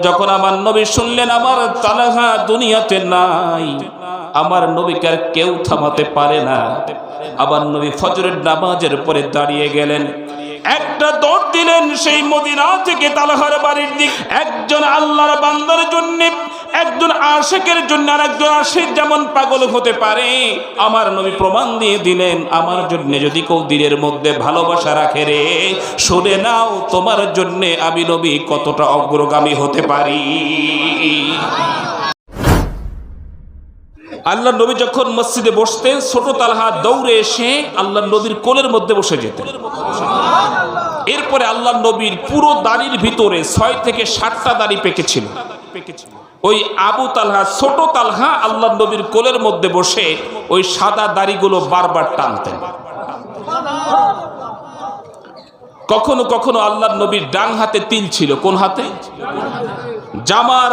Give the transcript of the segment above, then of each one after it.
যখন আমার নবী শুনলেন, আমার তালাহা দুনিয়াতে নাই, আমার নবীকে আর কেউ থামাতে পারে না। আমার নবী ফজরের নামাজের পরে দাঁড়িয়ে গেলেন। একটা দর দিলেন সেই মদিনা থেকে তালাহার বাড়ির দিক। একজন আল্লাহর বান্দার জন্য একজন আশেকের জন্য আর একজন আশেক যেমন পাগল হতে পারে, আমার নবী প্রমাণ দিয়ে দিলেন, আমার জন্য যদি কেউ দিনের মধ্যে ভালোবাসা রাখে রে, শুনে নাও, তোমার জন্য আমি নবী কতটা অগ্রগামী হতে পারি। আল্লাহ নবী যখন মসজিদে বসতেন, ছোট তালহা দৌড়ে এসে আল্লাহ নবীর কোলের মধ্যে বসে যেতেন। এরপরে আল্লাহ নবীর পুরো দাড়ির ভিতরে ছয় থেকে সাতটা দাড়ি পেকেছিল। ওই আবু তালহা, ছোট তালহা আল্লাহ নবীর কোলের মধ্যে বসে ওই সাদা দাড়িগুলো বারবার টানতেন। কখনো কখনো আল্লাহ নবীর ডান হাতে তিল ছিল, কোন হাতে? জামার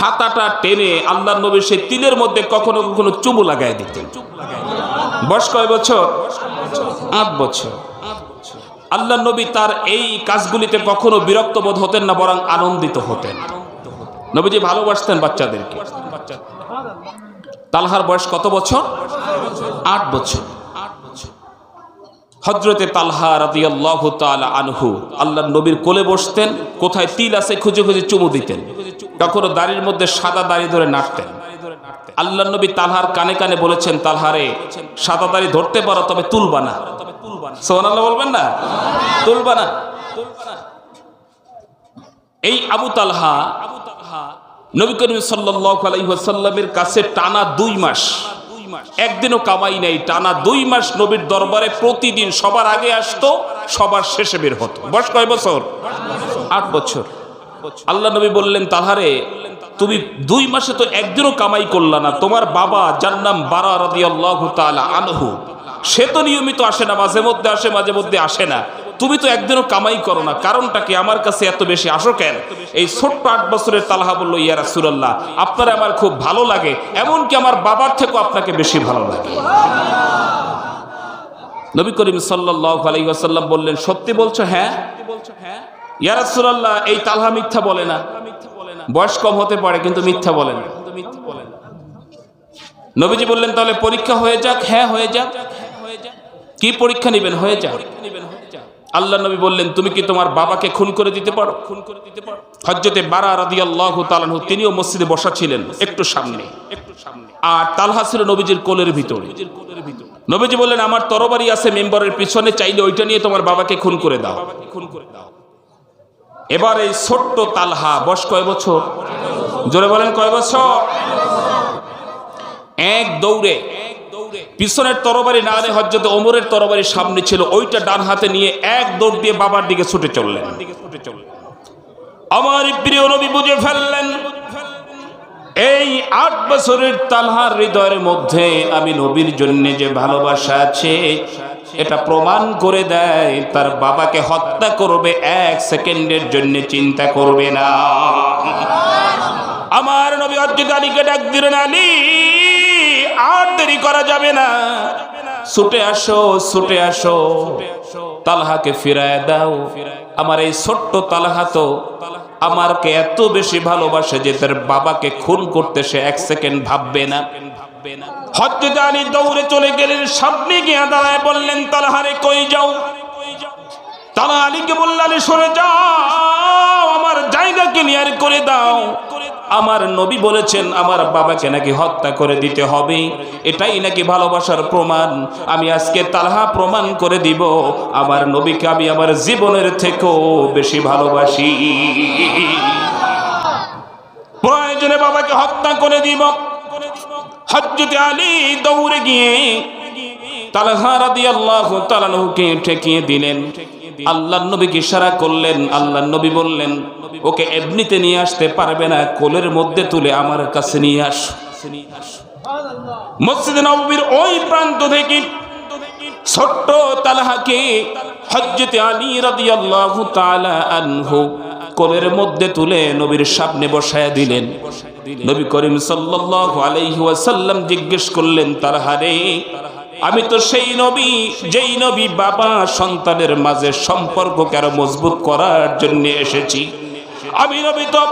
হাতাটা টেনে আল্লাহ নবীর সেই তিলের মধ্যে কখনো কখনো চুমু লাগাই দিতেন। বয়স কয় বছর? আট বছর। আল্লাহ নবী তার এই কাজগুলিতে কখনো বিরক্ত বোধ হতেন না, বরং আনন্দিত হতেন। নবীজি ভালোবাসতেন বাচ্চাদেরকে। তালহার বয়স কত বছর? আট বছর। হজরতে তালহা রাদিয়াল্লাহু তাআলা আনহু আল্লাহ নবীর কোলে বসতেন, কোথায় তিল আছে খুঁজে খুঁজে চুমু দিতেন। কখনো দাড়ির মধ্যে সাদা দাড়ি ধরে নাড়তেন। আল্লাহ নবী তালহার কানে কানে বলেছেন তালহারে সাদা দাড়ি ধরতে পারো, তবে তুলবা না। সোহান আল্লাহ বলবেন না? তুলবা না। এই আবু তালহা নবী করিম সাল্লাল্লাহু আলাইহি কাছে টানা দুই মাস। একদিনও কামাই নাই, টানা দুই মাস নবীর দরবারে প্রতিদিন সবার আগে আসতো, সবার শেষে বের হতো। বয়স কয় বছর? আট বছর। আল্লাহ নবী বললেন, তাহারে, তুমি দুই মাসে তো একদিনও কামাই করলা না। তোমার বাবা যার নাম বারা রাদিয়াল্লাহু তাআলা আনহু, সে তো নিয়মিত আসে না, মাঝে মধ্যে আসে, মাঝে মধ্যে আসে না। তুমি তো একদিনও কামাই করো না। কারণটা কি? আমার কাছে এত বেশি আসো কেন? এই ছোট্ট আট বছরের তালহা বলল, ইয়া রাসূলুল্লাহ, আপনার আমার খুব ভালো লাগে, এমনকি আমার বাবার থেকেও আপনাকে বেশি ভালো লাগে। নবী করিম সাল্লাল্লাহু আলাইহি ওয়াসাল্লাম বললেন, সত্যি বলছো হ্যাঁ? ইয়া রাসূলুল্লাহ, এই তালহা মিথ্যা বলে না। বয়স কম হতে পারে, কিন্তু মিথ্যা বলে না। নবীজি বললেন, তাহলে পরীক্ষা হয়ে যাক হ্যাঁ হয়ে যাক। কি পরীক্ষা নেবেন? হয়ে যাক। আল্লাহ নবী বললেন, তুমি কি তোমার বাবাকে খুন করে দিতে পারো? খুন করে দিতে পারো হজ্জতে বারা রাদিয়াল্লাহু তাআলাহু তিনিও মসজিদে বসা ছিলেন একটু সামনে। একটু সামনে আর তালহা ছিল নবীজির কোলের ভিতরে। নবীজি বললেন, আমার তরবারি আছে মেম্বারের পিছনে, চাইলে ওইটা নিয়ে তোমার বাবাকে খুন করে দাও খুন করে দাও। এবার এই ছোট্ট তালহা, বয়স কয় বছর? জোরে বলেন, কয় বছর? এক দৌড়ে পিছনের তরবারি না আনে হজ্জতে ওমরের তরবারি সামনে ছিল, ওইটা ডান হাতে নিয়ে এক দৌড় দিয়ে বাবার দিকে ছুটে চললেন। আমার প্রিয় নবী বুঝে ফেললেন, এই আট বছরের তালহার হৃদয়ের মধ্যে আমি নবীর জন্য যে ভালোবাসা আছে, এটা প্রমাণ করে দেয়, তার বাবাকে হত্যা করবে, এক সেকেন্ডের জন্য চিন্তা করবে না। আমার নবী অজ্জিত আলীকে ডাক দিলেন, আলী আর দেরি করা যাবে না। ছুটে আসো ছুটে আসো। তালহাকে ফিরায় দাও। আমার এই ছোট্ট তালহা তো আমারকে এত বেশি ভালোবাসে যে তার বাবাকে খুন করতে সে এক সেকেন্ড ভাববে না। হজরত আলী দৌড়ে চলে গেলেন, সামনে গিয়ে দাঁড়ায় বললেন, তালহারে কই যাও? তারা আলীকে বলল আলী সরে যাও। জায়গা ক্লিয়ার করে দাও। আমার নবী বলেছেন, আমার বাবাকে নাকি হত্যা করে দিতে হবে। এটাই নাকি ভালোবাসার প্রমাণ। আমি আজকে তালহা প্রমাণ করে দিব। আমার নবীকে আমি আমার জীবনের থেকেও বেশি ভালোবাসি। প্রয়োজনে বাবাকে হত্যা করে দিব। হজ্জতে আলী দৌড়ে গিয়ে তালহা ঠেকিয়ে দিলেন। নবীকে ইশারা করলেন নবী বললেন, ওকে এমনিতে নিয়ে আসতে পারবে না, কোলের মধ্যে তুলে আমার নিয়ে আলী কোলের মধ্যে নবীর সামনে বসায়া দিলেন। নবী করিম সাল্লাল্লাহু আলাইহি ওয়াসাল্লাম জিজ্ঞেস করলেন তালহারে আমি তো সেই নবী, যেই নবী বাবা সন্তানের মাঝে সম্পর্ককে আরও মজবুত করার জন্য এসেছি। আমি নবী তো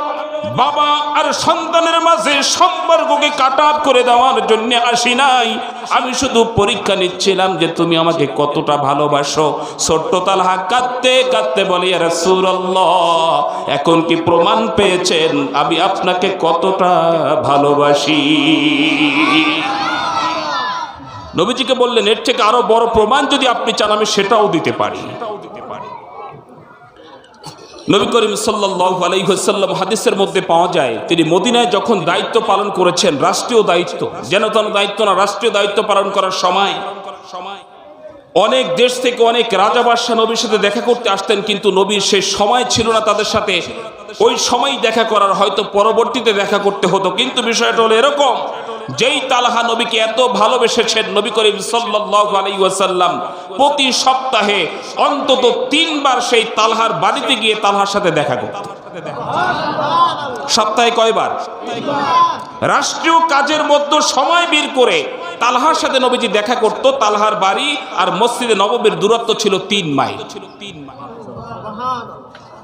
বাবা আর সন্তানের মাঝে সম্পর্ককে কাট করে দেওয়ার জন্য আসি নাই। আমি শুধু পরীক্ষা নিচ্ছিলাম যে তুমি আমাকে কতটা ভালোবাসো। ছোট্ট তালহা কাঁদতে কাঁদতে বলি রাসূলুল্লাহ, এখন কি প্রমাণ পেয়েছেন? আমি আপনাকে কতটা ভালোবাসি? নবীজিকে বললেন, এর থেকে আরও বড় প্রমাণ যদি আপনি চান, আমি সেটাও দিতে পারি। নবী করিম সাল্লাল্লাহু আলাইহি ওয়াসাল্লাম হাদিসের মধ্যে পাওয়া যায়, তিনি মদিনায় যখন দায়িত্ব পালন করেছেন, রাষ্ট্রীয় দায়িত্ব, যেন তেন দায়িত্ব না, রাষ্ট্রীয় দায়িত্ব পালন করার সময়, অনেক দেশ থেকে অনেক রাজা নবীর সাথে দেখা করতে আসতেন, কিন্তু নবীর সেই সময় ছিল না তাদের সাথে। ওই সময় দেখা করার, হয়তো পরবর্তীতে দেখা করতে হতো, কিন্তু বিষয়টা হলো এরকম যেই তালহা নবীকে এত ভালোবেসেছেন, নবী করিম সাল্লাল্লাহু আলাইহি ওয়াসাল্লাম, প্রতি সপ্তাহে অন্তত তিনবার সেই তালহার বাড়িতে গিয়ে তালহার সাথে দেখা করত। সপ্তাহে কয়বার? রাষ্ট্রীয় কাজের মধ্যে সময় বের করে তালহার সাথে নবীজি দেখা করত, তালহার বাড়ি আর মসজিদে নববীর দূরত্ব ছিল তিন মাইল।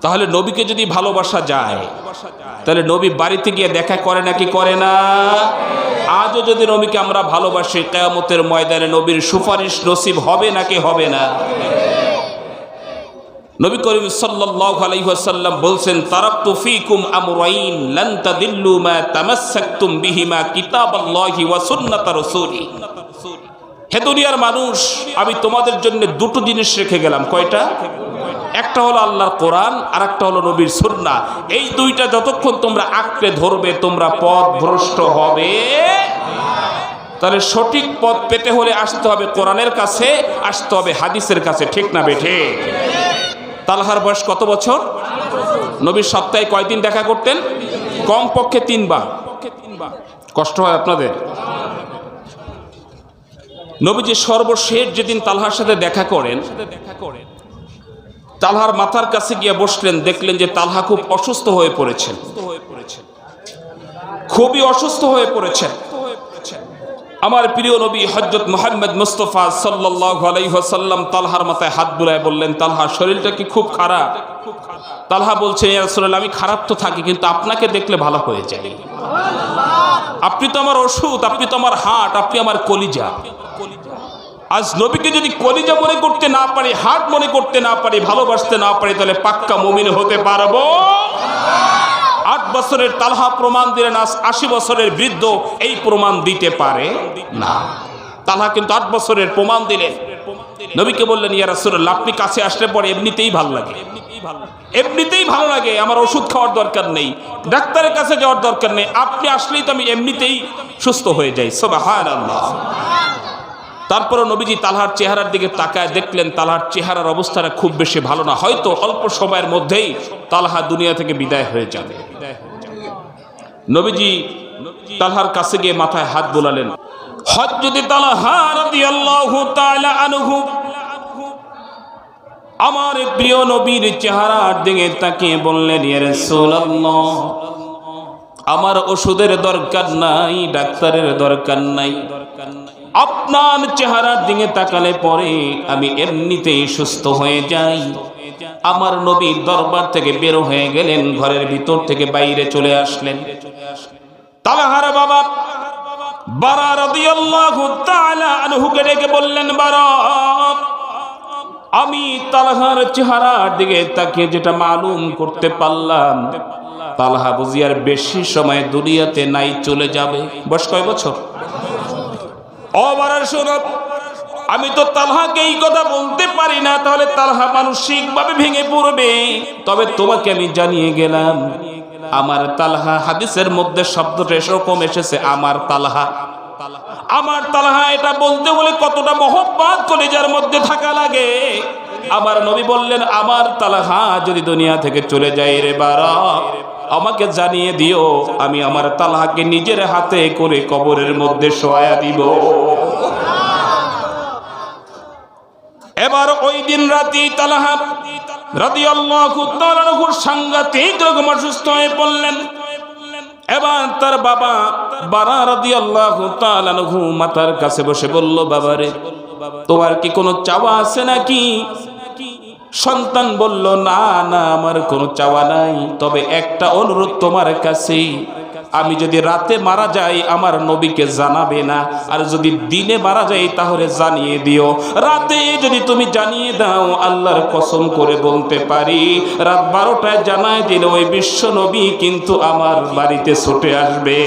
তাহলে নবীকে যদি ভালোবাসা যায়, তাহলে নবী বাড়িতে গিয়ে দেখা করে নাকি করে না? আজও যদি নবীকে আমরা ভালোবাসি, কেয়ামতের ময়দানে নবীর সুপারিশ নসিব হবে নাকি হবে না? নবী করিম ওয়াসাল্লাম বলছেন, তারাকতু মা হে দুনিয়ার মানুষ, আমি তোমাদের জন্য দুটো জিনিস রেখে গেলাম। কয়টা? একটা হলো আল্লাহর কোরআন আর একটা হলো নবীর সুন্না। এই দুইটা যতক্ষণ তোমরা আঁকড়ে ধরবে, তোমরা পথ ভ্রষ্ট হবে। তাহলে সঠিক পথ পেতে হলে আসতে হবে কোরআনের কাছে, আসতে হবে হাদিসের কাছে, ঠিক না বেঠে? তালহার বয়স কত বছর? নবীর সপ্তাহে কয়দিন দেখা করতেন? কম পক্ষে তিনবার। কষ্ট হয় আপনাদের? নবীজি সর্বশেষ যেদিন তালহার সাথে দেখা করেন তালহার মাথার কাছে গিয়ে বসলেন, দেখলেন যে তালহা খুব অসুস্থ হয়ে পড়েছেন খুবই অসুস্থ হয়ে পড়েছেন আমার প্রিয় নবী হজরত মোহাম্মদ মুস্তফা ওয়াসাল্লাম তালহার মাথায় হাত বুলায় বললেন, তালহা, শরীরটা কি খুব খারাপ? তালহা বলছে আমি খারাপ তো থাকি, কিন্তু আপনাকে দেখলে ভালো হয়ে যায়। আপনি তো আমার ওষুধ, আপনি তো আমার হাট, আপনি আমার কলিজা। আজ নবীকে যদি কলিজা মনে করতে না পারি, হাত মনে করতে না পারি, ভালোবাসতে না পারি, তাহলে পাক্কা মমিন হতে পারব? আট বছরের তালহা প্রমাণ দিলেন, আজ আশি বছরের বৃদ্ধ এই প্রমাণ দিতে পারে না। তালহা কিন্তু আট বছরের প্রমাণ দিলেন। নবীকে বললেন, ইয়া রাসূলুল্লাহ, আপনি কাছে আসলে পরে এমনিতেই ভালো লাগে। এমনিতেই ভালো লাগে, আমার ওষুধ খাওয়ার দরকার নেই, ডাক্তারের কাছে যাওয়ার দরকার নেই, আপনি আসলেই তো আমি এমনিতেই সুস্থ হয়ে যাই। সুবহানাল্লাহ। তারপরে নবীজি তালহার চেহারার দিকে তাকায় দেখলেন তালহার চেহারার অবস্থাটা খুব বেশি ভালো না। হয়তো অল্প সময়ের মধ্যেই তালহা দুনিয়া থেকে বিদায় হয়ে যাবে। নবীজি তালহার কাছে গিয়ে মাথায় হাত বোলালেন। হজ যদি আমার প্রিয় নবীর চেহারার দিকে তাকিয়ে বললেন আমার ওষুধের দরকার নাই, ডাক্তারের দরকার নাই দরকার নাই। আপনার চেহারার দিকে তাকালে পরে আমি এমনিতেই সুস্থ হয়ে যাই। আমার নবী দরবার থেকে বের হয়ে গেলেন, ঘরের ভিতর থেকে বাইরে চলে আসলেন। তালাহার বাবা, বারা রাদিয়াল্লাহু তাআলা আনহুকে ডেকে বললেন, বারা, আমি তালহার চেহারার দিকে তাকিয়ে যেটা মালুম করতে পারলাম, তালহা বুঝিয়ার বেশি সময় দুনিয়াতে নাই, চলে যাবে। বয়স কয় বছর? আমি তো তালহাকে এই কথা বলতে পারি না, তাহলে তালহা মানসিকভাবে ভেঙে পড়বে। তবে তোমাকে আমি জানিয়ে গেলাম, আমার তালহা হাদিসের মধ্যে শব্দটা এরকম এসেছে, আমার তালহা। আমার তালহা এটা বলতে বলে কতটা মহব্বত কলেজার মধ্যে থাকা লাগে। আমার নবী বললেন, আমার তালহা যদি দুনিয়া থেকে চলে যায় রে বারা আমাকে জানিয়ে দিও, আমি আমার তালহাকে নিজের হাতে করে কবরের মধ্যে শোয়া দিব। এবার ওই দিন রাতে তালাহা রাদিয়াল্লাহু তাআলার সাংঘাতিক রকম অসুস্থ হয়ে পড়লেন। এবার তার বাবা বারা রাদিয়াল্লাহু তাআলাহু মাতার কাছে বসে বলল, বাবারে, তোমার কি কোনো চাওয়া আছে নাকি? সন্তান বলল, না না, আমার কোনো চাওয়া নাই। তবে একটা অনুরোধ তোমার কাছে। আমি যদি রাতে মারা যাই, আমার নবীকে জানাবে না। আর যদি দিনে মারা যাই, তাহলে জানিয়ে দিও। রাতে যদি তুমি জানিয়ে দাও, আল্লাহর কসম করে বলতে পারি। রাত বারোটায় জানায় দিলে, ওই বিশ্ব নবী কিন্তু আমার বাড়িতে ছুটে আসবে।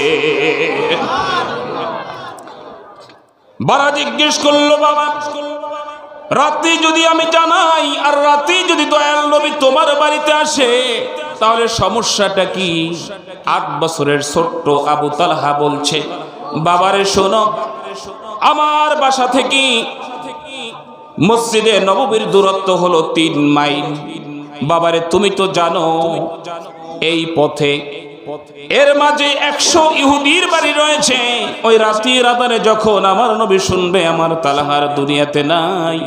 বারা জিজ্ঞেস করল, বাবা রাতে যদি আমি জানাই, আর রাতে যদি দয়াল নবী তোমার বাড়িতে আসে, তাহলে সমস্যাটা কি? আট বছরের ছোট্ট আবু তালহা বলছে, বাবারে শোনো, আমার বাসা থেকে মসজিদে নববীর দূরত্ব হলো তিন মাইল। বাবারে, তুমি তো জানো, এই পথে, এর মাঝে একশো ইহুদির বাড়ি রয়েছে, ওই রাতির আধারে যখন আমার নবী শুনবে, আমার তালাহার দুনিয়াতে নাই।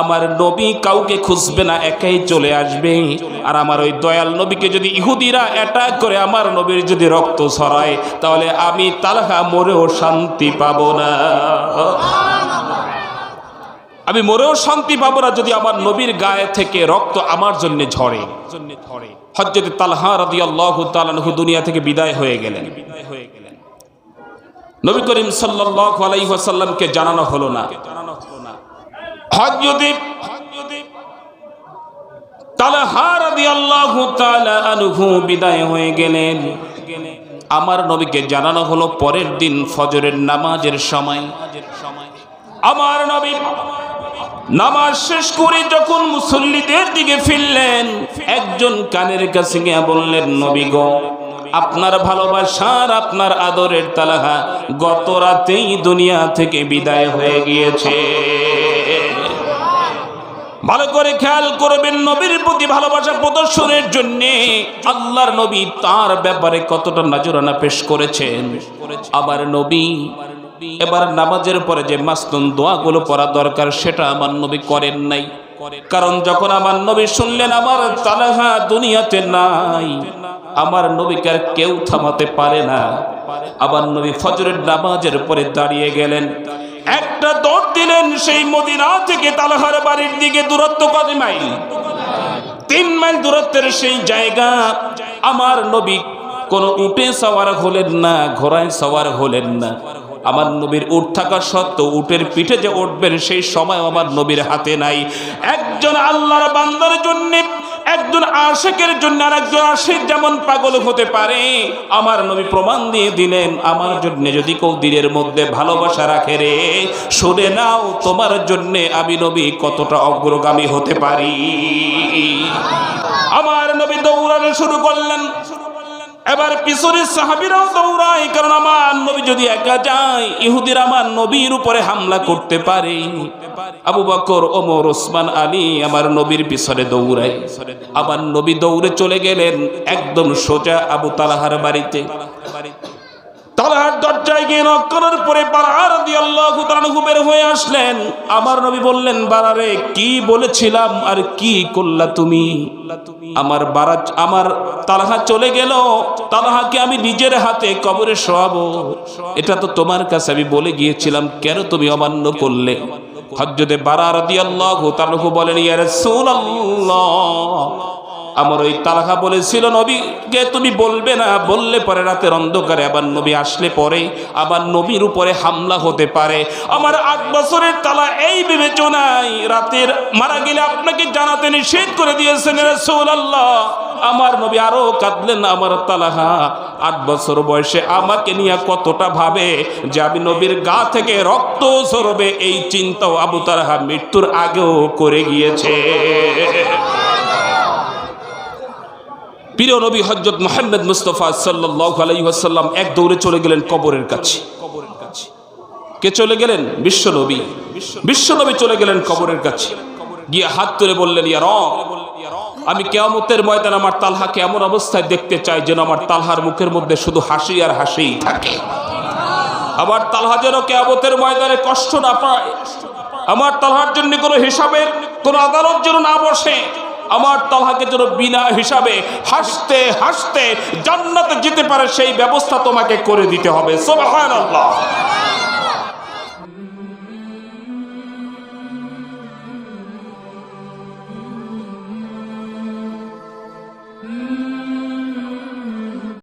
আমার নবী কাউকে খুঁজবে না, একাই চলে আসবে। আর আমার ওই দয়াল নবীকে যদি ইহুদিরা অ্যাটাক করে, আমার নবীর যদি রক্ত ছড়ায়, তাহলে আমি তালাহা মরেও শান্তি পাবো না। আমি মরেও শান্তি পাবো না যদি আমার নবীর গায়ে থেকে রক্ত আমার জন্য ঝরে। হজরত তালহা রাদিয়াল্লাহু তাআলা দুনিয়া থেকে বিদায় হয়ে গেলেন। নবী করিম সাল্লাল্লাহু জানানো হলো না। হয়ে গেলেন। আমার নবীকে জানানো হলো পরের দিন ফজরের নামাজের সময়। আমার নবী নামাজ শেষ করে যখন মুসল্লিদের দিকে ফিরলেন, একজন কানের কাছে গিয়ে বললেন, নবী গো আপনার ভালোবাসার, আপনার আদরের তালাহা গত রাতেই দুনিয়া থেকে বিদায় হয়ে গিয়েছে। ভালো করে খেয়াল করবেন, নবীর প্রতি ভালোবাসা প্রদর্শনের জন্য আল্লাহর নবী তার ব্যাপারে কতটা নজরানা পেশ করেছেন। আবার নবী, এবার নামাজের পরে যে মাস্তুন দোয়াগুলো পড়া দরকার, সেটা আমার নবী করেন নাই। কারণ যখন আমার নবী শুনলেন, আমার তালাহা দুনিয়াতে নাই। আমার নবীকে আর কেউ থামাতে পারে না। আবার নবী ফজরের নামাজের পরে দাঁড়িয়ে গেলেন। একটা দৌড় দিলেন সেই মদিনা থেকে তালাহার বাড়ির দিকে দূরত্ব কত মাইল? তিন মাইল দূরত্বের সেই জায়গা। আমার নবী কোনো উঠে সওয়ার হলেন না, ঘোড়ায় সওয়ার হলেন না। আমার নবীর উঠ থাকা সত্ত্বেও উটের পিঠে যে উঠবেন সেই সময় আমার নবীর হাতে নাই। একজন আল্লাহর বান্দার জন্য একজন আশেকের জন্য আর একজন আশেক যেমন পাগল হতে পারে, আমার নবী প্রমাণ দিয়ে দিলেন, আমার জন্য যদি কেউ দিনের মধ্যে ভালোবাসা রাখে রে, শুনে নাও, তোমার জন্য আমি নবী কতটা অগ্রগামী হতে পারি। আমার নবী দৌড়ানো শুরু করলেন। এবার পিছনে সাহাবিরাও দৌড়ায়, কারণ আমার নবী যদি একা যায়, ইহুদির আমার নবীর উপরে হামলা করতে পারে। আবু বকর, ওমর, ওসমান, আলী আমার নবীর পিছনে দৌড়ায়। আমার নবী দৌড়ে চলে গেলেন একদম সোজা আবু তালাহার বাড়িতে। তালাহার দরজায় গিয়ে নক করার পরে বারার রাদিয়াল্লাহু তাআলা বের হয়ে আসলেন। আমার নবী বললেন বারারে কি বলেছিলাম আর কি করলা তুমি? আমার বারা আমার তালাহা চলে গেল, তালাহাকে আমি নিজের হাতে কবরে শোয়াবো। এটা তো তোমার কাছে আমি বলে গিয়েছিলাম, কেন তুমি অমান্য করলে? হজ্জতে বারা রাদিয়াল্লাহু তাআলা বলেন, ইয়া রাসূলুল্লাহ আমার ওই তালাহা বলেছিল নবীকে তুমি বলবে না, বললে পরে রাতের অন্ধকারে আবার নবী আসলে পরে, আবার নবীর উপরে হামলা হতে পারে। আমার আট বছরের তালা এই বিবেচনায় রাতের মারা গেলে আপনাকে জানাতে নিষেধ করে দিয়েছেন রাসূলুল্লাহ। আমার নবী আরও কাঁদলেন, আমার তালাহা আট বছর বয়সে আমাকে নিয়ে কতটা ভাবে যে আমি নবীর গা থেকে রক্ত সরবে এই চিন্তাও আবু তালাহা মৃত্যুর আগেও করে গিয়েছে। প্রিয় নবী হজরত মোহাম্মদ মুস্তফা সাল্লাহ আলাইসাল্লাম এক দৌড়ে চলে গেলেন কবরের কাছে। কবরের কাছে কে চলে গেলেন? বিশ্ব নবী। বিশ্ব নবী চলে গেলেন কবরের কাছে। গিয়ে হাত তুলে বললেন, ইয়া রব, আমি কেয়ামতের ময়দান আমার তালহাকে এমন অবস্থায় দেখতে চাই যেন আমার তালহার মুখের মধ্যে শুধু হাসি আর হাসিই থাকে। আবার তালহা যেন কেয়ামতের ময়দানে কষ্ট না পায়। আমার তালহার জন্য কোনো হিসাবের, কোনো আদালত যেন না বসে। আমার তালহাকে যেন বিনা হিসাবে হাসতে হাসতে জান্নাতে যেতে পারে, সেই ব্যবস্থা তোমাকে করে দিতে হবে। সুবহানাল্লাহ।